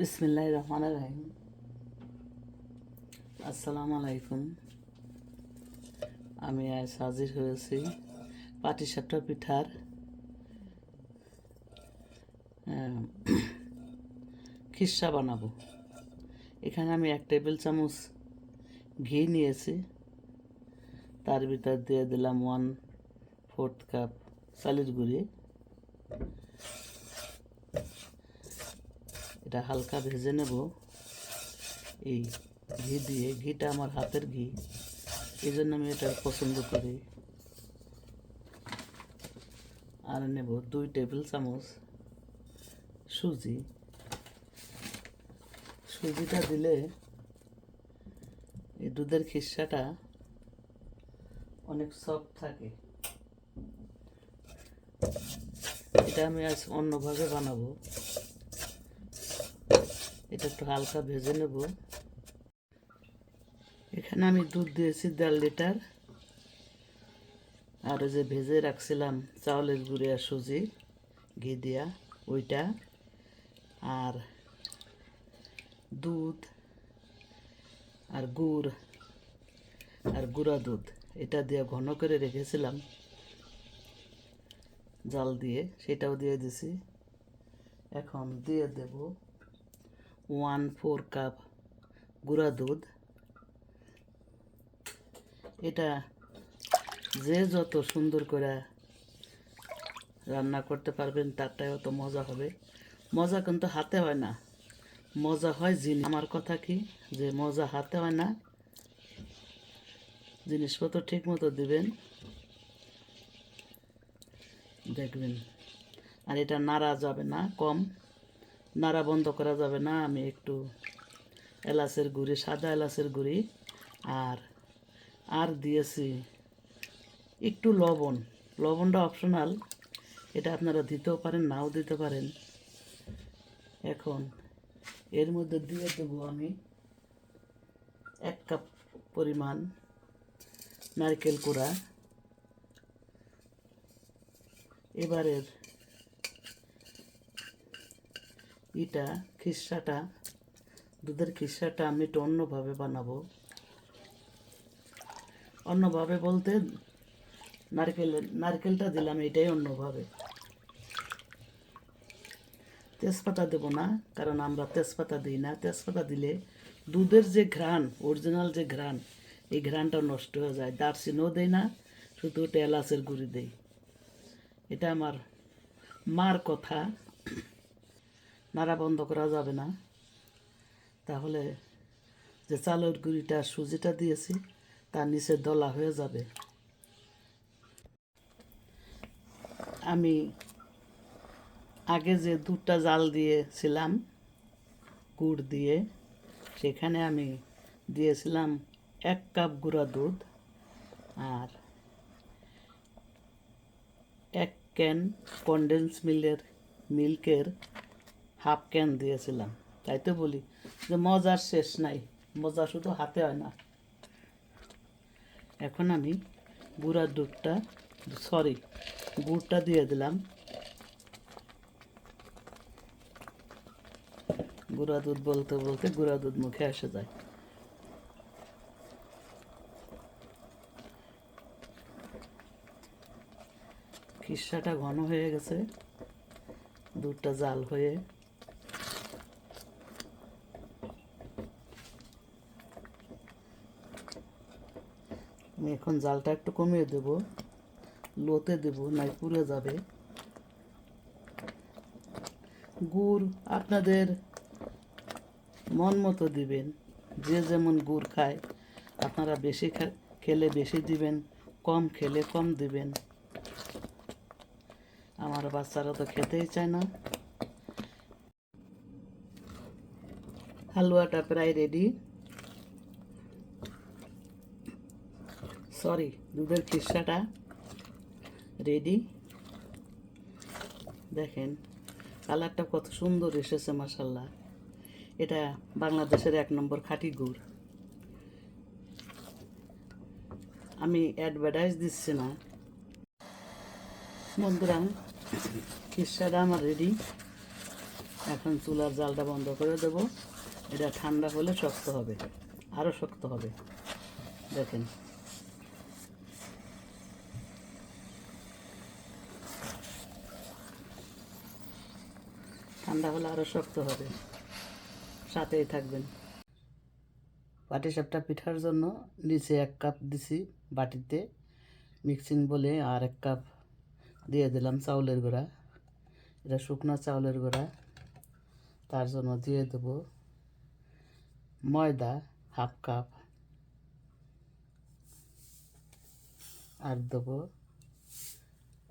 বিসমিল্লাহ রহমান রাহিম। আসসালামু আলাইকুম। আমি আজ হাজির হয়েছি পাটিসাপটা পিঠার খিসা বানাবো। এখানে আমি এক টেবিল চামচ ঘি নিয়েছি। তার ভিতর দিয়ে দিলাম ওয়ান ফোর্থ কাপ চালের গুঁড়ি। এটা হালকা ভেজে নেব। এই ঘি দিয়ে, ঘিটা আমার হাতের ঘি এই জন্য আমি এটা পছন্দ করি। আর নেব দুই টেবিল চামচ সুজি। সুজিটা দিলে এই দুধের খিসাটা অনেক সফট থাকে। এটা আমি আজ অন্যভাবে বানাবো। এটা একটু হালকা ভেজে নেব। এখানে আমি দুধ দিয়েছি দেড় লিটার। আর যে ভেজে রাখছিলাম চাউলের গুঁড়ি আর সুজি, ঘি দিয়া, ওইটা। আর দুধ আর গুড় আর গুঁড়া দুধ, এটা দিয়ে ঘন করে রেখেছিলাম। জাল দিয়ে, সেটাও দিয়ে দিছি। এখন দিয়ে দেব ওয়ান ফোর কাপ গুঁড়া দুধ। এটা যে যত সুন্দর করে রান্না করতে পারবেন, তারটাই অত মজা হবে। মজা কিন্তু হাতে হয় না। মজা হয় জিনিস। আমার কথা কি? যে মজা হাতে হয় না। জিনিসপত্র ঠিক মতো দিবেন। দেখবেন। আর এটা নাড়া যাবে না, কম। নাড়া বন্ধ করা যাবে না, আমি একটু এলাচের গুঁড়ি, সাদা এলাচের গুঁড়ি আর আর দিয়েছি একটু লবণ। লবণটা অপশনাল এটা আপনারা দিতেও পারেন, নাও দিতে পারেন। এখন এর মধ্যে দিয়ে দেবো আমি এক কাপ পরিমাণ নারকেল কুড়া। এবারের এটা খিসাটা দুধের খিসাটা আমি একটু অন্যভাবে বানাবো। অন্যভাবে বলতে নারকেল, নারকেলটা দিলাম এটাই অন্যভাবে। তেজপাতা দেব না, কারণ আমরা তেজপাতা দিই না। তেজপাতা দিলে দুধের যে ঘ্রাণ অরিজিনাল যে ঘ্রাণ, এই ঘ্রাণটা নষ্ট হয়ে যায়। দারচিনিও দেই না, শুধু ওটা এলাচের গুঁড়ি দেই। এটা আমার মার কথা। নাড়া বন্ধ করা যাবে না। তাহলে যে চালের গুঁড়িটা, সুজিটা দিয়েছি, তার নিচে দলা হয়ে যাবে। আমি আগে যে দুধটা জাল দিয়েছিলাম, গুড় দিয়ে, সেখানে আমি দিয়েছিলাম এক কাপ গুঁড়া দুধ আর এক ক্যান কনডেন্স মিলের মিল্কের হাফ ক্যান দিয়েছিলাম। তাই তো বলি যে মজার শেষ নাই, মজা শুধু হাতে হয় না। এখন আমি গুঁড়া দুধটা, সরি, গুড়টা দিয়ে দিলাম। গুঁড়া দুধ বলতে বলতে গুঁড়া দুধ মুখে এসে যায়। খিসাটা ঘন হয়ে গেছে, দুধটা জাল হয়ে আমি এখন জালটা একটু কমিয়ে দেব। লোতে দেব, নাই পুড়ে যাবে। গুড় আপনাদের মন মতো দিবেন, যে যেমন গুড় খায়, আপনারা বেশি খেলে বেশি দিবেন, কম খেলে কম দিবেন। আমার বাচ্চারা তো খেতেই চায় না। হালুয়াটা প্রায় রেডি সরি দুধের খিসাটা রেডি দেখেন, কালারটা কত সুন্দর এসেছে মাসাল্লাহ এটা বাংলাদেশের এক নম্বর খাঁটি গুড়। আমি অ্যাডভার্টাইজ দিচ্ছি না। বন্ধুরা খিসাটা আমার রেডি এখন চুলার জালটা বন্ধ করে দেবো। এটা ঠান্ডা হলে শক্ত হবে আরও শক্ত হবে। দেখেন। ঠান্ডা হলে আরও শক্ত হবে। সাথেই থাকবেন। পাটিসাপটা পিঠার জন্য নিচে এক কাপ দিছি বাটিতে। মিক্সিং বলে আর এক কাপ দিয়ে দিলাম চাউলের গুঁড়া। এটা শুকনো চাউলের গুঁড়া। তার জন্য দিয়ে দেবো ময়দা হাফ কাপ। আর দেবো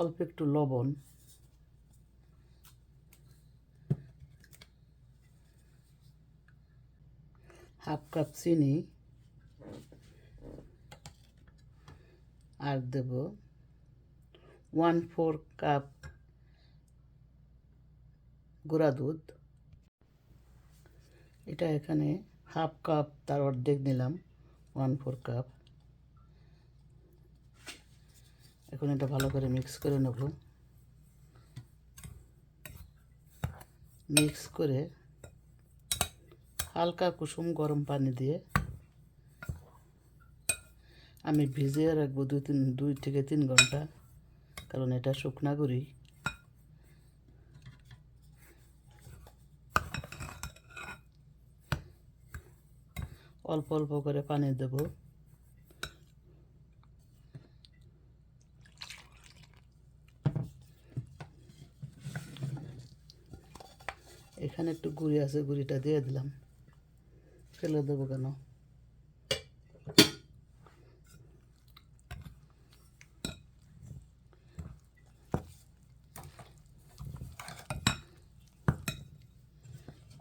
অল্প একটু লবণ। হাফ কাপ চিনি আর দেব ওয়ান ফোর কাপ গুঁড়া দুধ। এটা এখানে হাফ কাপ তার অর্ধেক নিলাম ওয়ান ফোর কাপ এখন এটা ভালো করে মিক্স করে নেব। মিক্স করে হালকা কুসুম গরম পানি দিয়ে আমি ভিজিয়ে রাখব দুই তিন, দুই থেকে তিন ঘণ্টা, কারণ এটা শুকনা গুঁড়ি। অল্প অল্প করে পানি দেব। এখানে একটু গুড়ি আছে, গুড়িটা দিয়ে দিলাম। ফেলে দেবো কেন?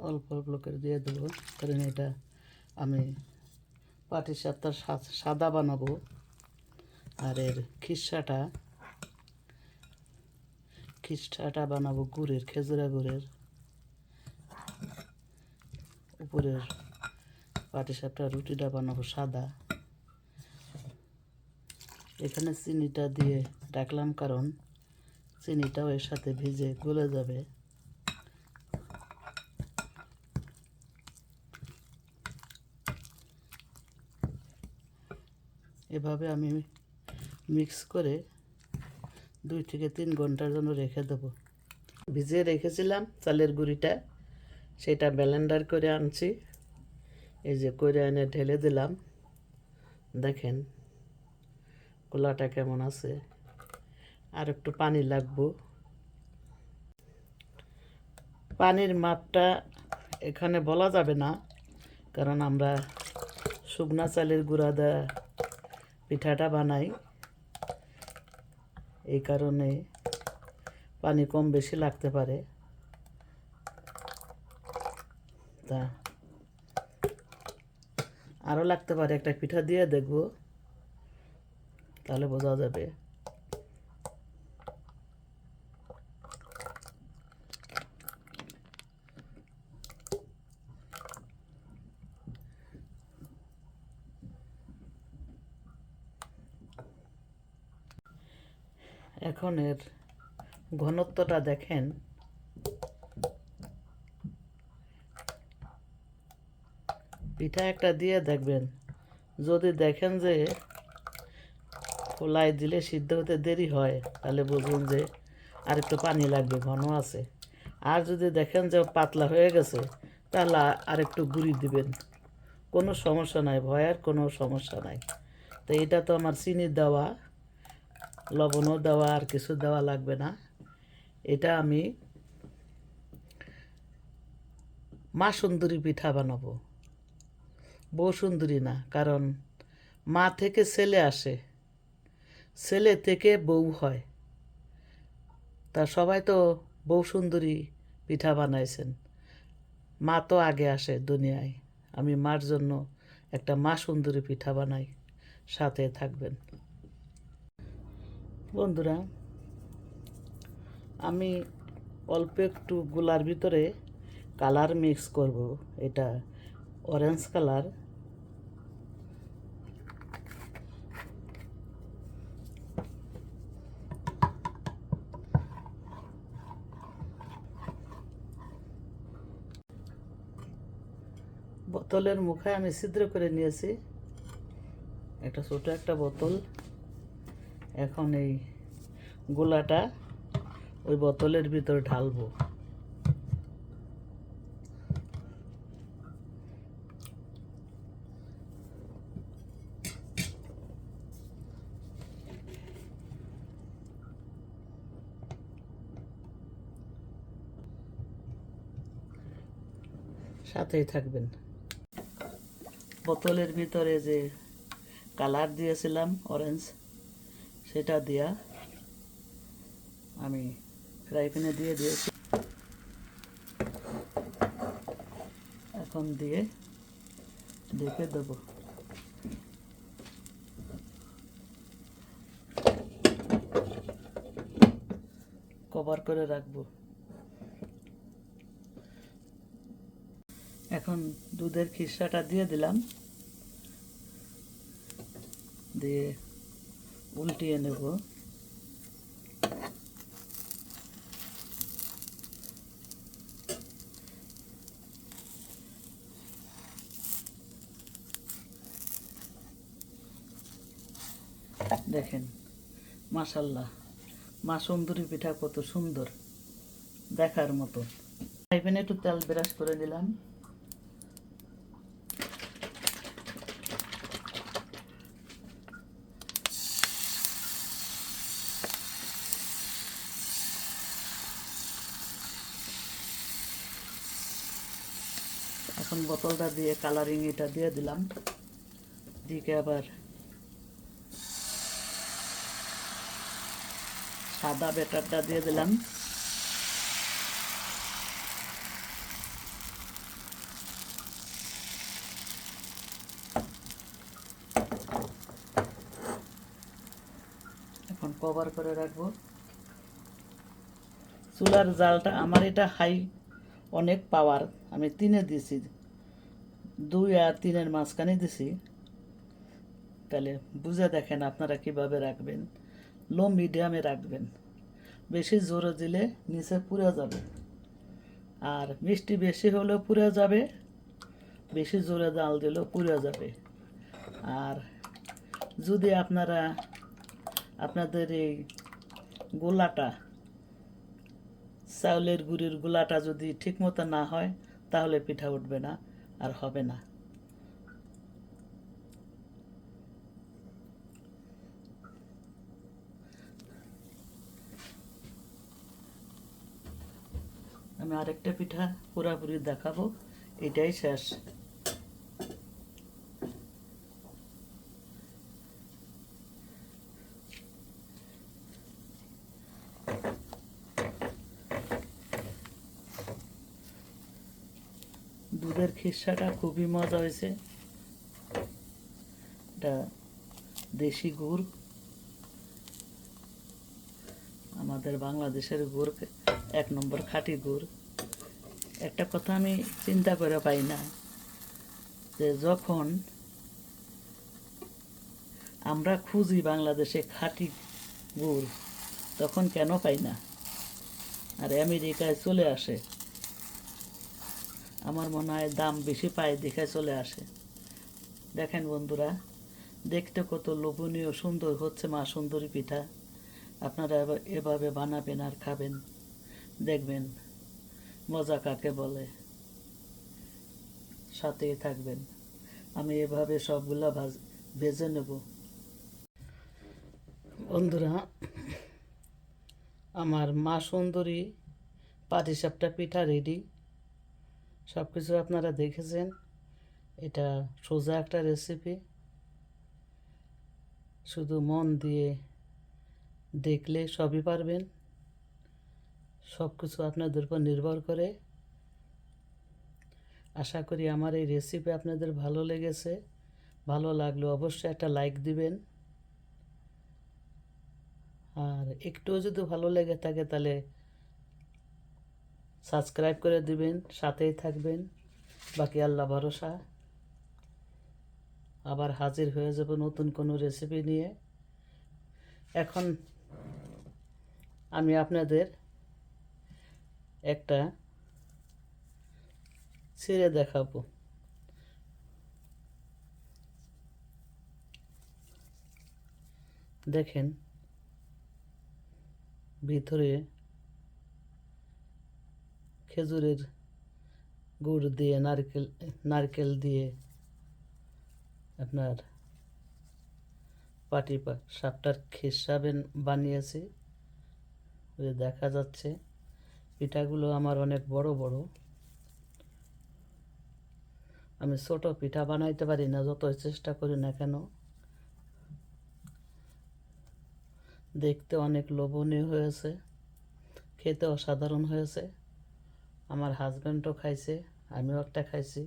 অল্প অল্প করে দিয়ে দেবো, কারণ এটা আমি পাটির সাপটা সাদা বানাবো। আর এর খিসাটা খিসাটা বানাবো গুড়ের খেজুরা গুড়ের। উপরের পাটিসাপটা রুটিটা বানাবো সাদা। এখানে চিনিটা দিয়ে রাখলাম কারণ চিনিটাও এর সাথে ভিজে গলে যাবে। এভাবে আমি মিক্স করে দুই থেকে তিন ঘণ্টার জন্য রেখে দেবো। ভিজিয়ে রেখেছিলাম চালের গুঁড়িটা, সেটা ব্লেন্ডার করে আনছি। এই যে করে এনে ঢেলে দিলাম। দেখেন, গোলাটা কেমন আছে। আর একটু পানি লাগবো। পানির মাপটা এখানে বলা যাবে না, কারণ আমরা শুকনা চালের গুঁড়া দেওয়া পিঠাটা বানাই। এই কারণে পানি কম বেশি লাগতে পারে। তা আরও লাগতে পারে একটা পিঠা দিয়ে দেখব। তাহলে বোঝা যাবে। এখন এর ঘনত্বটা দেখেন। পিঠা একটা দিয়ে দেখবেন। যদি দেখেন যে খোলায় দিলে সিদ্ধ হতে দেরি হয়, তাহলে বুঝবেন যে আর একটু পানি লাগবে, ঘন আছে। আর যদি দেখেন যে পাতলা হয়ে গেছে, তাহলে আর একটু গুঁড়ি দিবেন। কোনো সমস্যা নাই, ভয়ের কোনো সমস্যা নাই। তো এটা তো আমার চিনি দেওয়া, লবণও দেওয়া, আর কিছু দেওয়া লাগবে না। এটা আমি মা সুন্দরী পিঠা বানাবো। বউ সুন্দরী না, কারণ মা থেকে ছেলে আসে। ছেলে থেকে বউ হয়। তা সবাই তো বউ সুন্দরী পিঠা বানাইছেন। মা তো আগে আসে দুনিয়ায়। আমি মার জন্য একটা মা সুন্দরী পিঠা বানাই, সাথে থাকবেন। বন্ধুরা, আমি অল্প একটু গুলার ভিতরে কালার মিক্স করব। এটা অরেঞ্জ কালার। বোতলের মুখে আমি ছিদ্র করে নিয়েছি। একটা ছোট একটা বোতল। এখন এই গোলাটা ওই বোতলের ভিতরে ঢালবো। সাথেই থাকবেন। বোতলের ভিতরে যে কালার দিয়েছিলাম অরেঞ্জ সেটা দিয়া আমি ফ্রাই প্যানে দিয়ে দিয়েছি। এখন দিয়ে ঢেকে দেবো। কভার করে রাখব। এখন দুধের খিসাটা দিয়ে দিলাম। দিয়ে উল্টিয়ে নেব। দেখেন, মাশাল্লাহ, মা পিঠা কত সুন্দর, দেখার মতো। একটু তেল ব্রাশ করে দিলাম এখন বোতলটা দিয়ে কালারিং এটা দিয়ে দিলাম। দিকে আবার সাদা ব্যাটারটা দিয়ে দিলাম। এখন কভার করে রাখব। চুলার জালটা, আমার এটা হাই অনেক পাওয়ার আমি তিনে দিছি। দুই আর তিনের মাঝখানে দিছি। তাহলে বুঝে দেখেন আপনারা কীভাবে রাখবেন। লো মিডিয়ামে রাখবেন। বেশি জোরে দিলে নিচে পুড়ে যাবে। আর মিষ্টি বেশি হলেও পুড়ে যাবে। বেশি জোরে জাল দিলেও পুড়ে যাবে। আর যদি আপনারা, আপনাদের এই গোলাটা, চাউলের গুড়ির গোলাটা যদি ঠিক মতো না হয়, তাহলে পিঠা উঠবে না। আর হবে না। আমি আরেকটা পিঠা পুরাপুরি দেখাবো এটাই শেষ দুধের খিসাটা খুবই মজা হয়েছে। এটা দেশি গুড়। আমাদের বাংলাদেশের গুড় এক নম্বর খাঁটি গুড়। একটা কথা আমি চিন্তা করে পাই না, যে যখন আমরা খুঁজি বাংলাদেশে খাঁটি গুড়, তখন কেন পাই না? আর আমেরিকায় চলে আসে। আমার মনে হয় দাম বেশি পায় দেখে চলে আসে। দেখেন বন্ধুরা, দেখতে কত লোভনীয়, সুন্দর হচ্ছে মা সুন্দরী পিঠা। আপনারা এভাবে বানাবেন আর খাবেন। দেখবেন মজা কাকে বলে? সাথেই থাকবেন। আমি এভাবে সবগুলা ভাজ, ভেজে নেব। বন্ধুরা, আমার মা সুন্দরী পাটিসাপটা পিঠা রেডি সব কিছু আপনারা দেখেছেন। এটা সোজা একটা রেসিপি শুধু মন দিয়ে দেখলে সবই পারবেন। সব কিছু আপনাদের উপর নির্ভর করে। আশা করি আমার এই রেসিপি আপনাদের ভালো লেগেছে। ভালো লাগলে অবশ্যই একটা লাইক দিবেন। আর একটুও যদি ভালো লেগে থাকে তাহলে সাবস্ক্রাইব করে দিবেন, সাথেই থাকবেন। বাকি আল্লাহ ভরসা। আবার হাজির হয়ে যাব নতুন কোনো রেসিপি নিয়ে। এখন আমি আপনাদের একটা ছিঁড়ে দেখাবো। দেখেন, ভিতরে খেজুরের গুড় দিয়ে, নারকেল নারকেল দিয়ে আপনার পাটি সাপটার খিসাবেন বানিয়েছি। যে দেখা যাচ্ছে, পিঠাগুলো আমার অনেক বড় বড়। আমি ছোট পিঠা বানাইতে পারি না যত চেষ্টা করি না কেন। দেখতে অনেক লোভনীয় হয়েছে খেতে অসাধারণ হয়েছে। আমার হাজব্যান্ডও খাইছে আমিও একটা খাইছি।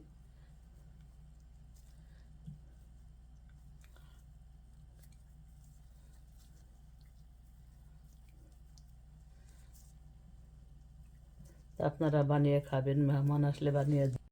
আপনারা বানিয়ে খাবেন মেহমান আসলে বানিয়ে